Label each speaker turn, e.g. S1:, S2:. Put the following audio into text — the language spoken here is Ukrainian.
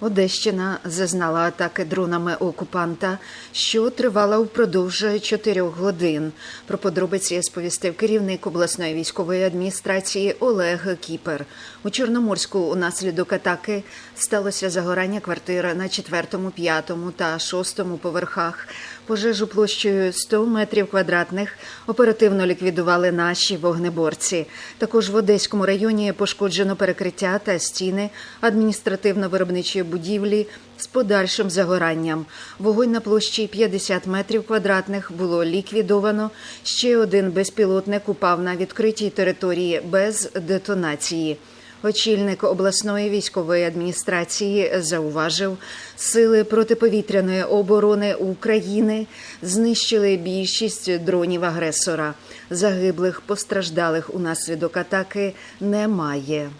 S1: Одещина зазнала атаки дронами окупанта, що тривала впродовж чотирьох годин. Про подробиці сповістив керівник обласної військової адміністрації Олег Кіпер. У Чорноморську унаслідок атаки сталося загорання квартир на четвертому, п'ятому та шостому поверхах. Пожежу площею 100 метрів квадратних оперативно ліквідували наші вогнеборці. Також в Одеському районі пошкоджено перекриття та стіни адміністративно-виробничої будівлі з подальшим загоранням. Вогонь на площі 50 метрів квадратних було ліквідовано. Ще один безпілотник упав на відкритій території без детонації. Очільник обласної військової адміністрації зауважив, сили протиповітряної оборони України знищили більшість дронів агресора. Загиблих постраждалих унаслідок атаки немає.